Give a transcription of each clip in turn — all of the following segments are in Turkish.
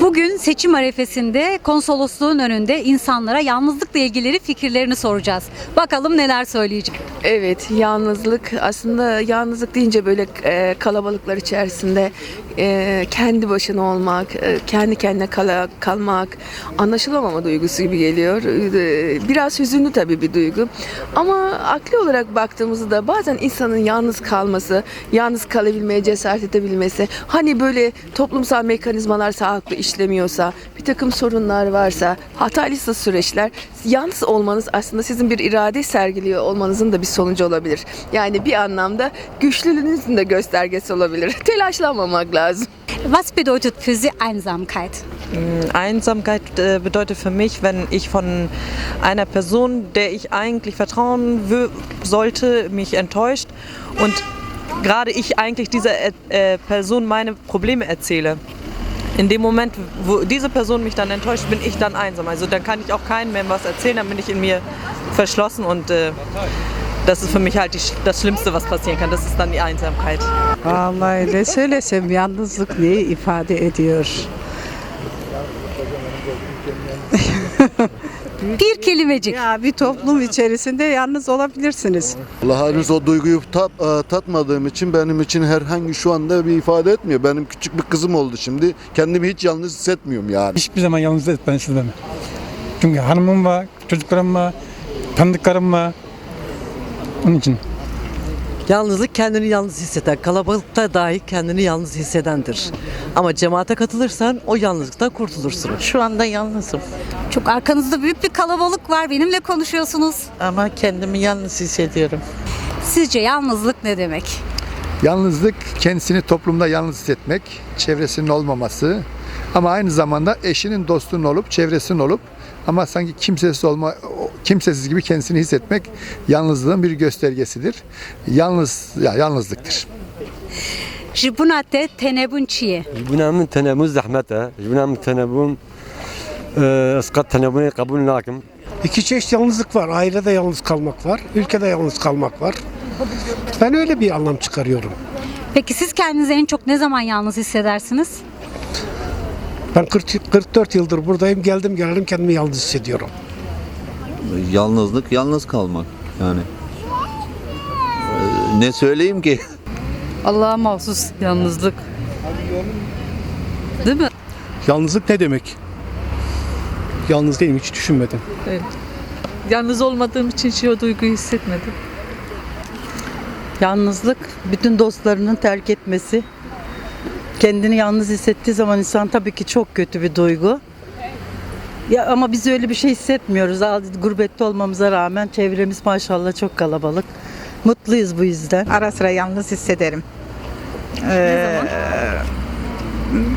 Bugün seçim arefesinde konsolosluğun önünde insanlara yalnızlıkla ilgili fikirlerini soracağız. Bakalım neler söyleyecek. Evet, yalnızlık aslında yalnızlık deyince böyle e, kalabalıklar içerisinde e, kendi başına olmak, e, kendi kendine kala, kalmak, anlaşılamama duygusu gibi geliyor. E, biraz hüzünlü tabii bir duygu. Ama akli olarak baktığımızda bazen insanın yalnız kalması, yalnız kalabilmeye cesaret edebilmesi, hani böyle toplumsal mekanizmalar sağlıklı işlemiyorsa, bir takım sorunlar varsa, hatalıysa süreçler, yalnız olmanız aslında sizin bir irade sergiliyor olmanızın da bir sonucu olabilir. Yani bir anlamda güçlülüğünüzün de göstergesi olabilir. Telaşlanmamak lazım. Was bedeutet für Sie Einsamkeit? Einsamkeit äh, bedeutet für mich, wenn ich von einer Person, der ich eigentlich vertrauen sollte, mich enttäuscht und gerade ich eigentlich dieser äh, äh, Person meine Probleme erzähle. In dem Moment, wo diese Person mich dann enttäuscht, bin ich dann einsam. Also dann kann ich auch keinem mehr was erzählen, dann bin ich in mir verschlossen und äh, das ist für mich halt die, das Schlimmste, was passieren kann. Das ist dann die Einsamkeit. Vallahi ne söylesem yalnızlık neyi ifade ediyor? Bir kelimecik. Ya bir toplum içerisinde yalnız olabilirsiniz. Allah henüz o duyguyu tat, e, tatmadığım için benim için herhangi şu anda bir ifade etmiyor. Benim küçük bir kızım oldu şimdi. Kendimi hiç yalnız hissetmiyorum yani. Hiçbir zaman yalnız etmem istemem. Çünkü hanımım var, çocuklarım var, tanıdıklarım var. Onun için. Yalnızlık kendini yalnız hisseden, kalabalıkta dahi kendini yalnız hissedendir. Ama cemaate katılırsan o yalnızlıktan kurtulursun. Şu anda yalnızım Çok arkanızda büyük bir kalabalık var. Benimle konuşuyorsunuz. ama kendimi yalnız hissediyorum. Sizce yalnızlık ne demek? Yalnızlık kendisini toplumda yalnız hissetmek, çevresinin olmaması ama aynı zamanda eşinin dostunun olup çevresinin olup ama sanki kimsesiz olma kimsesiz gibi kendisini hissetmek yalnızlığın bir göstergesidir. Yalnız ya yalnızlıktır. Ji tenebun çiye? Ji buna tenebun zahmete. Ji buna min tenebun e, ıskat tenebuni kabul nakim. İki çeşit yalnızlık var. Ailede yalnız kalmak var. Ülkede yalnız kalmak var. Ben öyle bir anlam çıkarıyorum. Peki siz kendinizi en çok ne zaman yalnız hissedersiniz? Ben 40, 44 yıldır buradayım. Geldim gelelim kendimi yalnız hissediyorum. Yalnızlık, yalnız kalmak yani. Ee, Ne söyleyeyim ki? Allah'a mahsus yalnızlık. Değil mi? Yalnızlık ne demek? Yalnız değilim hiç düşünmedim. Yalnız olmadığım için hiç o duyguyu hissetmedim. Yalnızlık, bütün dostlarının terk etmesi. Kendini yalnız hissettiği zaman insan tabii ki çok kötü bir duygu. Ya ama biz öyle bir şey hissetmiyoruz. Al- Gurbette olmamıza rağmen çevremiz maşallah çok kalabalık. Mutluyuz bu yüzden. Ara sıra yalnız hissederim. Ee,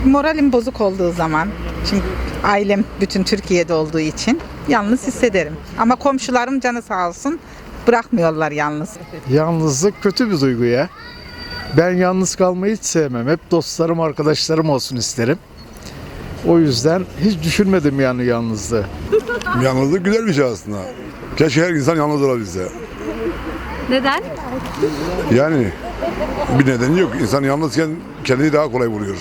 moralim bozuk olduğu zaman, çünkü ailem bütün Türkiye'de olduğu için yalnız hissederim. Ama komşularım canı sağ olsun bırakmıyorlar yalnız. Yalnızlık kötü bir duygu ya. Ben yalnız kalmayı hiç sevmem. Hep dostlarım, arkadaşlarım olsun isterim. O yüzden hiç düşünmedim yani yalnızlığı. Yalnızlık güzel bir şey aslında. Keşke her insan yalnız olabilse. Neden? Yani bir nedeni yok. İnsan yalnızken kendini daha kolay buluyor.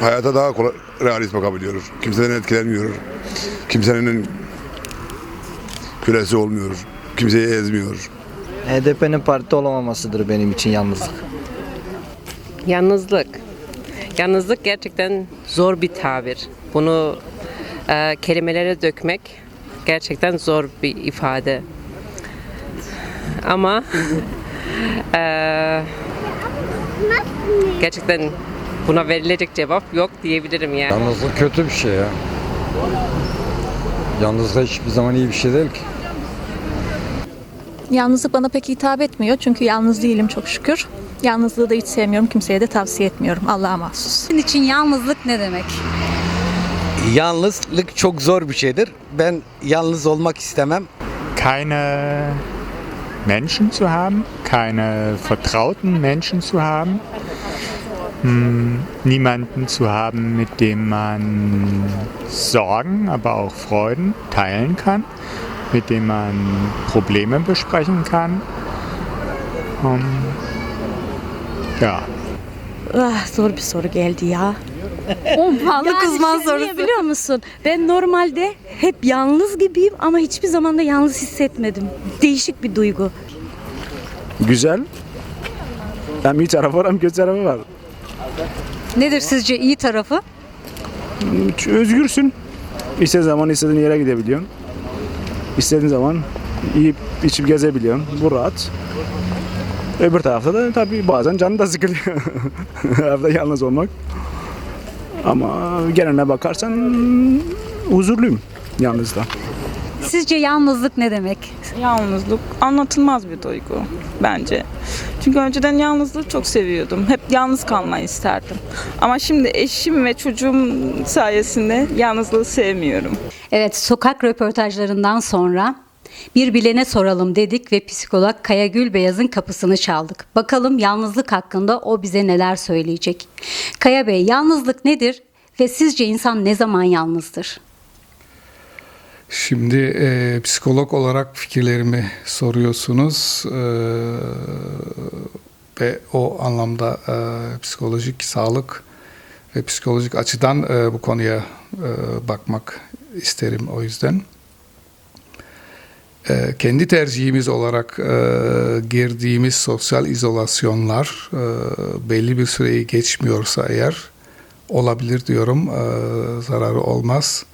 Hayata daha kolay realist bakabiliyor. Kimseden etkilenmiyor. Kimsenin kölesi olmuyor. Kimseyi ezmiyor. HDP'nin parti olamamasıdır benim için yalnızlık. Yalnızlık. Yalnızlık gerçekten zor bir tabir. Bunu e, kelimelere dökmek gerçekten zor bir ifade. Ama e, gerçekten buna verilecek cevap yok diyebilirim yani. Yalnızlık kötü bir şey ya. Yalnızlık hiçbir zaman iyi bir şey değil ki. Yalnızlık bana pek hitap etmiyor çünkü yalnız değilim çok şükür. Yalnızlığı da hiç sevmiyorum. Kimseye de tavsiye etmiyorum. Allah'a mahsus. Sizin için yalnızlık ne demek? Yalnızlık çok zor bir şeydir. Ben yalnız olmak istemem. Keine Menschen zu haben, keine vertrauten Menschen zu haben, hm, niemanden zu haben, mit dem man Sorgen, aber auch Freuden teilen kann, mit dem man Probleme besprechen kann. Um, ja. Ah, zor bir soru geldi ya. 10 puanlık uzman şey, sorusu. biliyor musun? Ben normalde hep yalnız gibiyim ama hiçbir zaman da yalnız hissetmedim. Değişik bir duygu. Güzel. Hem iyi tarafı var hem kötü tarafı var. Nedir sizce iyi tarafı? Özgürsün. İstediğin zaman istediğin yere gidebiliyorsun. İstediğin zaman yiyip içip gezebiliyorsun. Bu rahat. Öbür tarafta da tabii bazen canı da sıkılıyor. Evde yalnız olmak. Ama geneline bakarsan huzurluyum yalnızda. Sizce yalnızlık ne demek? Yalnızlık anlatılmaz bir duygu bence. Çünkü önceden yalnızlığı çok seviyordum. Hep yalnız kalmayı isterdim. Ama şimdi eşim ve çocuğum sayesinde yalnızlığı sevmiyorum. Evet, sokak röportajlarından sonra bir bilene soralım dedik ve psikolog Kaya Gülbeyaz'ın kapısını çaldık. Bakalım yalnızlık hakkında o bize neler söyleyecek. Kaya Bey, yalnızlık nedir ve sizce insan ne zaman yalnızdır? Şimdi e, psikolog olarak fikirlerimi soruyorsunuz E, ve o anlamda e, psikolojik sağlık ve psikolojik açıdan e, bu konuya e, bakmak isterim o yüzden. E, kendi tercihimiz olarak e, girdiğimiz sosyal izolasyonlar e, belli bir süreyi geçmiyorsa eğer olabilir diyorum e, zararı olmaz.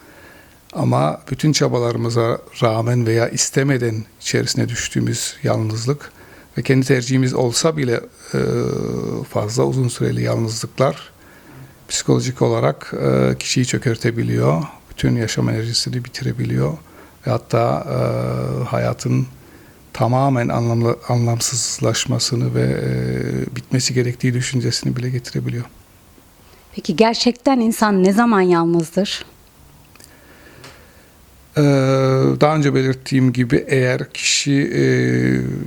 Ama bütün çabalarımıza rağmen veya istemeden içerisine düştüğümüz yalnızlık ve kendi tercihimiz olsa bile fazla uzun süreli yalnızlıklar psikolojik olarak kişiyi çökertebiliyor. Bütün yaşam enerjisini bitirebiliyor. Ve hatta e, hayatın tamamen anlamlı, anlamsızlaşmasını ve e, bitmesi gerektiği düşüncesini bile getirebiliyor. Peki gerçekten insan ne zaman yalnızdır? Ee, Daha önce belirttiğim gibi eğer kişi e,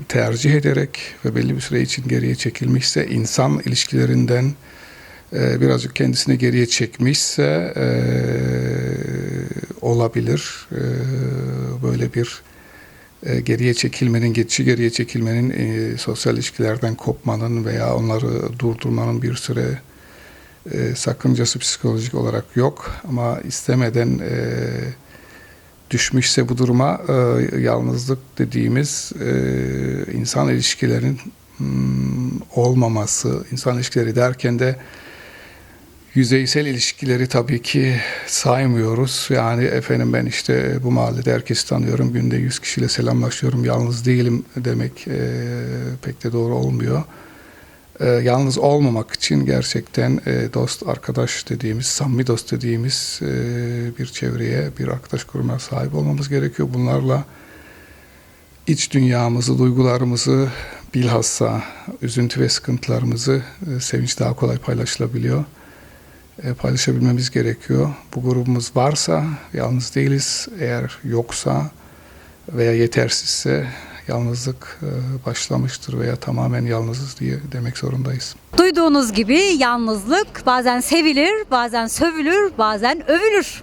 tercih ederek ve belli bir süre için geriye çekilmişse, insan ilişkilerinden e, birazcık kendisini geriye çekmişse e, olabilir. E, Böyle bir e, geriye çekilmenin, geçici geriye çekilmenin, e, sosyal ilişkilerden kopmanın veya onları durdurmanın bir süre e, sakıncası psikolojik olarak yok. Ama istemeden düşmüşse bu duruma yalnızlık dediğimiz insan ilişkilerinin hmm, olmaması, insan ilişkileri derken de yüzeysel ilişkileri tabii ki saymıyoruz. Yani efendim ben işte bu mahallede herkesi tanıyorum, günde 100 kişiyle selamlaşıyorum, yalnız değilim demek e, pek de doğru olmuyor. E, yalnız olmamak için gerçekten e, dost, arkadaş dediğimiz, samimi dost dediğimiz e, bir çevreye, bir arkadaş grubuna sahip olmamız gerekiyor. Bunlarla iç dünyamızı, duygularımızı, bilhassa üzüntü ve sıkıntılarımızı e, sevinç daha kolay paylaşılabiliyor. E, paylaşabilmemiz gerekiyor. Bu grubumuz varsa yalnız değiliz. Eğer yoksa veya yetersizse yalnızlık e, başlamıştır veya tamamen yalnızız diye demek zorundayız. Duyduğunuz gibi yalnızlık bazen sevilir, bazen sövülür, bazen övülür.